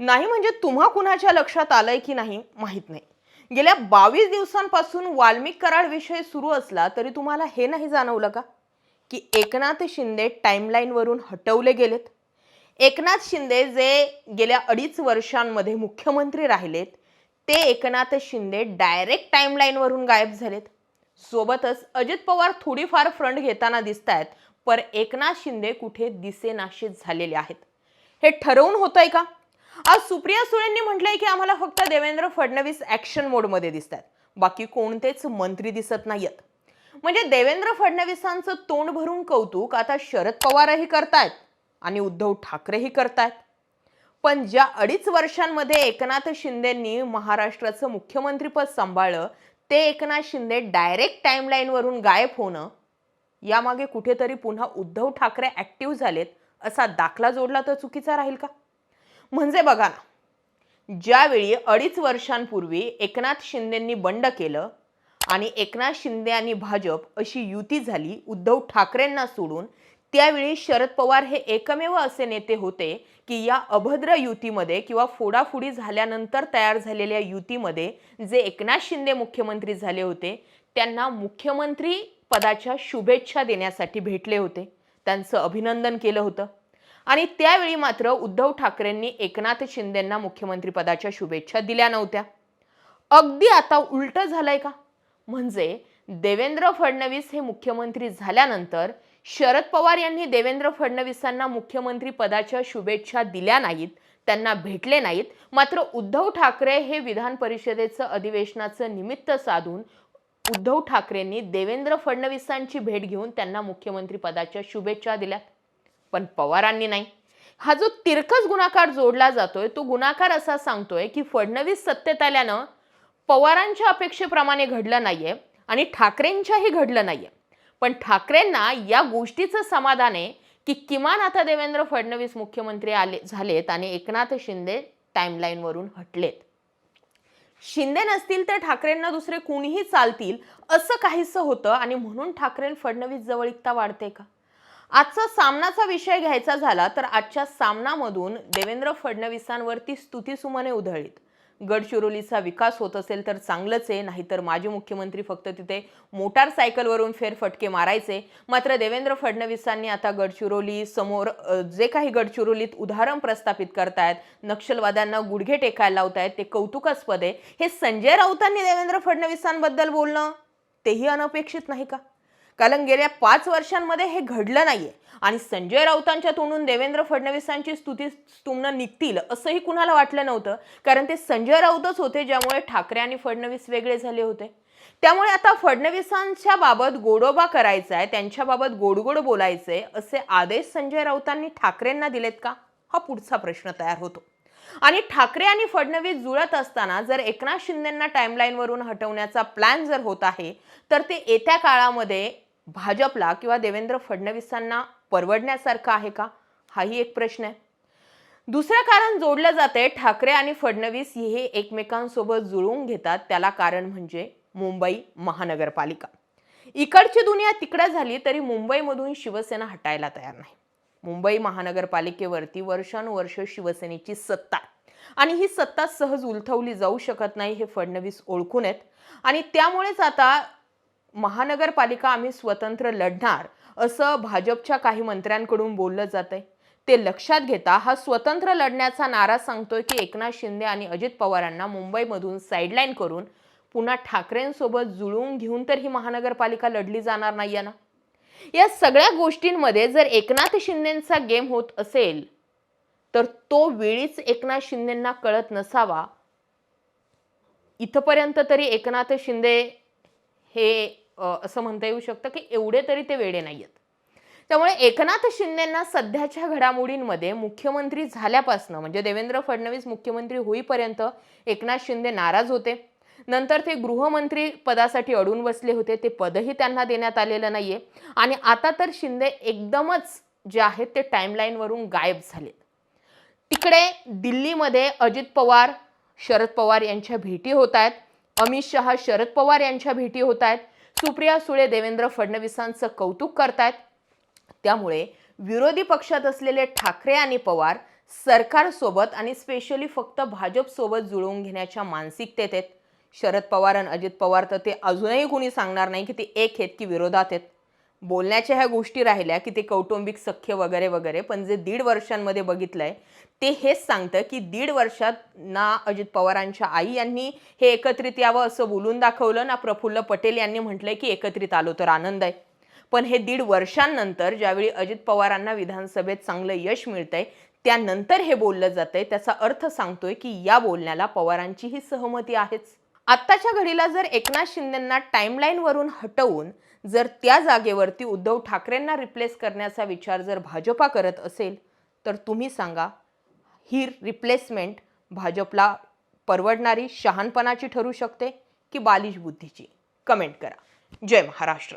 नाही म्हणजे तुम्हा कुणाच्या लक्षात आलंय की नाही माहीत नाही. गेल्या बावीस दिवसांपासून वाल्मिक कराड विषय सुरू असला तरी तुम्हाला हे नाही जाणवलं का? की एकनाथ शिंदे टाईमलाईनवरून हटवले गेलेत. एकनाथ शिंदे जे गेल्या अडीच वर्षांमध्ये मुख्यमंत्री राहिलेत ते एकनाथ शिंदे डायरेक्ट टाईमलाईनवरून गायब झालेत. सोबतच अजित पवार थोडीफार फ्रंट घेताना दिसत आहेत पर एकनाथ शिंदे कुठे दिसेनाशीत झालेले आहेत. हे ठरवून होतंय का? आज सुप्रिया सुळेंनी म्हटलंय की आम्हाला फक्त देवेंद्र फडणवीस ऍक्शन मोडमध्ये दिसतात बाकी कोणतेच मंत्री दिसत नाहीयेत. म्हणजे देवेंद्र फडणवीसांचं तोंड भरून कौतुक आता शरद पवारही करतायत आणि उद्धव ठाकरेही करतायत. पण ज्या अडीच वर्षांमध्ये एकनाथ शिंदेंनी महाराष्ट्राचं मुख्यमंत्रीपद सांभाळलं ते एकनाथ शिंदे डायरेक्ट टाईमलाईनवरून गायब होणं यामागे कुठेतरी पुन्हा उद्धव ठाकरे ॲक्टिव्ह झालेत असा दाखला जोडला तर चुकीचा राहील का? म्हणजे बघा ना ज्यावेळी अडीच वर्षांपूर्वी एकनाथ शिंदेंनी बंड केलं आणि एकनाथ शिंदे आणि भाजप अशी युती झाली उद्धव ठाकरेंना सोडून त्यावेळी शरद पवार हे एकमेव असे नेते होते की या अभद्र युतीमध्ये किंवा फोडाफोडी झाल्यानंतर तयार झालेल्या युतीमध्ये जे एकनाथ शिंदे मुख्यमंत्री झाले होते त्यांना मुख्यमंत्री पदाच्या शुभेच्छा देण्यासाठी भेटले होते. त्यांचं अभिनंदन केलं होतं. आणि त्यावेळी मात्र उद्धव ठाकरेंनी एकनाथ शिंदेंना मुख्यमंत्रीपदाच्या शुभेच्छा दिल्या नव्हत्या. अगदी आता उलट झालंय का? म्हणजे देवेंद्र फडणवीस हे मुख्यमंत्री झाल्यानंतर शरद पवार यांनी देवेंद्र फडणवीसांना मुख्यमंत्री पदाच्या शुभेच्छा दिल्या नाहीत त्यांना भेटले नाहीत. मात्र उद्धव ठाकरे हे विधान परिषदेचं अधिवेशनाचं निमित्त साधून उद्धव ठाकरेंनी देवेंद्र फडणवीसांची भेट घेऊन त्यांना मुख्यमंत्री पदाच्या शुभेच्छा दिल्यात. पण पवारांनी नाही. हा जो तिरकस गुणाकार जोडला जातोय तो गुणाकार असा सांगतोय की फडणवीस सत्तेत आल्यानं पवारांच्या अपेक्षेप्रमाणे घडलं नाहीये आणि ठाकरेंच्याही घडलं नाहीये. पण ठाकरेंना या गोष्टीचं समाधान आहे की किमान आता देवेंद्र फडणवीस मुख्यमंत्री आले झालेत आणि एकनाथ शिंदे टाईमलाईनवरून हटलेत. शिंदे नसतील तर ठाकरेंना दुसरे कुणीही चालतील असं काहीसं होतं आणि म्हणून ठाकरे फडणवीस जवळीकता वाढते का? आजचा सामनाचा विषय घ्यायचा झाला तर आजच्या सामनामधून देवेंद्र फडणवीसांवरती स्तुतीसुमने उधळलीत. गडचिरोलीचा विकास होत असेल तर चांगलंच आहे नाहीतर माजी मुख्यमंत्री फक्त तिथे मोटारसायकलवरून फेरफटके मारायचे. मात्र देवेंद्र फडणवीसांनी आता गडचिरोली समोर जे काही गडचिरोलीत उदाहरण प्रस्थापित करतायत नक्षलवाद्यांना गुडघे टेकायला लावतायत ते कौतुकास्पद आहे. हे संजय राऊतांनी देवेंद्र फडणवीसांबद्दल बोलणं तेही अनपेक्षित नाही का? कारण गेल्या पाच वर्षांमध्ये हे घडलं नाहीये. आणि संजय राऊतांच्या तोंडून देवेंद्र फडणवीसांची स्तुती स्तुमनं निघतील असंही कुणाला वाटलं नव्हतं. कारण ते संजय राऊतच होते ज्यामुळे ठाकरे आणि फडणवीस वेगळे झाले होते. त्यामुळे आता फडणवीसांच्या बाबत गोडोबा करायचा आहे त्यांच्याबाबत गोडगोड बोलायचंय असे आदेश संजय राऊतांनी ठाकरेंना दिलेत का? हा पुढचा प्रश्न तयार होतो. आणि ठाकरे आणि फडणवीस जुळत असताना जर एकनाथ शिंदेंना टाईमलाईनवरून हटवण्याचा प्लॅन जर होत आहे तर ते येत्या काळामध्ये भाजपला किंवा देवेंद्र फडणवीसांना परवडण्यासारखं आहे का? हाही एक प्रश्न आहे. दुसरं कारण जोडलं जाते ठाकरे आणि फडणवीस हे एकमेकांसोबत जुळवून घेतात. त्याला कारण म्हणजे मुंबई महानगरपालिका. इकडची दुनिया तिकडं झाली तरी मुंबईमधून शिवसेना हटायला तयार नाही. मुंबई महानगरपालिकेवरती वर्षानुवर्ष शिवसेनेची सत्ता आणि ही सत्ता सहज उलथवली जाऊ शकत नाही हे फडणवीस ओळखून आहेत. आणि त्यामुळेच आता महानगरपालिका आम्ही स्वतंत्र लढणार असं भाजपच्या काही मंत्र्यांकडून बोललं जात आहे ते लक्षात घेता हा स्वतंत्र लढण्याचा नारा सांगतोय की एकनाथ शिंदे आणि अजित पवारांना मुंबईमधून साईडलाईन करून पुन्हा ठाकरेंसोबत जुळवून घेऊन तर ही महानगरपालिका लढली जाणार नाही ना? या सगळ्या गोष्टींमध्ये जर एकनाथ शिंदेचा गेम होत असेल तर तो वेळीच एकनाथ शिंदेंना कळत नसावा. इथपर्यंत तरी एकनाथ शिंदे हे असं म्हणता येऊ शकतं की एवढे तरी ते वेडे नाही आहेत त्यामुळे एकनाथ शिंदेंना सध्याच्या घडामोडींमध्ये मुख्यमंत्री झाल्यापासनं म्हणजे देवेंद्र फडणवीस मुख्यमंत्री होईपर्यंत एकनाथ शिंदे नाराज होते. नंतर ते गृहमंत्री पदासाठी अडून बसले होते. ते पदही त्यांना देण्यात आलेलं नाहीये. आणि आता तर शिंदे एकदमच जे आहेत ते टाईमलाईनवरून गायब झालेत. तिकडे दिल्लीमध्ये अजित पवार शरद पवार यांच्या भेटी होत आहेत. अमित शहा शरद पवार यांच्या भेटी होत आहेत. सुप्रिया सुळे देवेंद्र फडणवीसांचं कौतुक करतायत. त्यामुळे विरोधी पक्षात असलेले ठाकरे आणि पवार सरकारसोबत आणि स्पेशली फक्त भाजपसोबत जुळवून घेण्याच्या मानसिकतेत आहेत. शरद पवार आणि अजित पवार तर ते अजूनही कोणी सांगणार नाही की ते एक आहेत की विरोधात आहेत. बोलण्याच्या ह्या गोष्टी राहिल्या की ते कौटुंबिक सख्य वगैरे वगैरे पण जे दीड वर्षांमध्ये बघितलंय ते हेच सांगतं की दीड वर्षात ना अजित पवारांच्या आई यांनी हे एकत्रित यावं असं बोलून दाखवलं ना प्रफुल्ल पटेल यांनी म्हटलंय की एकत्रित आलो तर आनंद आहे. पण हे दीड वर्षांनंतर ज्यावेळी अजित पवारांना विधानसभेत चांगलं यश मिळतंय त्यानंतर हे बोललं जातंय त्याचा अर्थ सांगतोय की या बोलण्याला पवारांचीही सहमती आहेच. आत्ताच्या घडीला जर एकनाथ शिंदेंना टाईमलाईनवरून हटवून जर त्या जागेवरती उद्धव ठाकरेंना रिप्लेस करण्याचा विचार जर भाजपा करत असेल तर तुम्ही सांगा ही रिप्लेसमेंट भाजपला परवडणारी शहाणपणाची ठरू शकते की बालिश बुद्धीची? कमेंट करा. जय महाराष्ट्र.